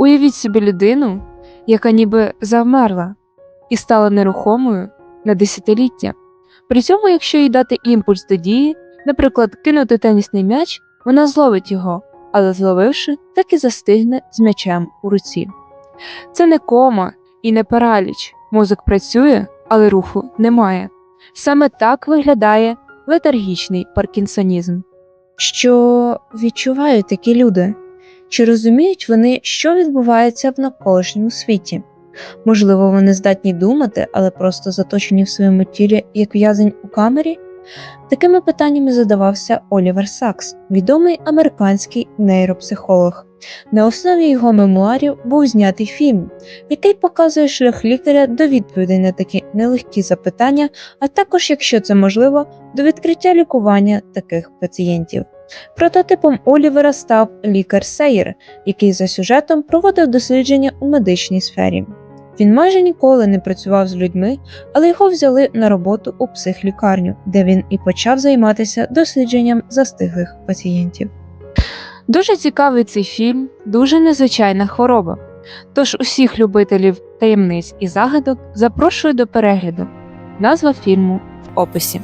Уявіть собі людину, яка ніби завмерла і стала нерухомою на десятиліття. При цьому, якщо їй дати імпульс до дії, наприклад, кинути тенісний м'яч, вона зловить його, але зловивши, так і застигне з м'ячем у руці. Це не кома і не параліч. Мозок працює, але руху немає. Саме так виглядає летаргічний паркінсонізм. Що відчувають такі люди? Чи розуміють вони, що відбувається в навколишньому світі? Можливо, вони здатні думати, але просто заточені в своєму тілі як в'язень у камері? Такими питаннями задавався Олівер Сакс, відомий американський нейропсихолог. На основі його мемуарів був знятий фільм, який показує шлях лікаря до відповідей на такі нелегкі запитання, а також, якщо це можливо, до відкриття лікування таких пацієнтів. Прототипом Олівера став лікар Сейер, який за сюжетом проводив дослідження у медичній сфері. Він майже ніколи не працював з людьми, але його взяли на роботу у психлікарню, де він і почав займатися дослідженням застиглих пацієнтів. Дуже цікавий цей фільм, дуже незвичайна хвороба. Тож усіх любителів таємниць і загадок запрошую до перегляду. Назва фільму в описі.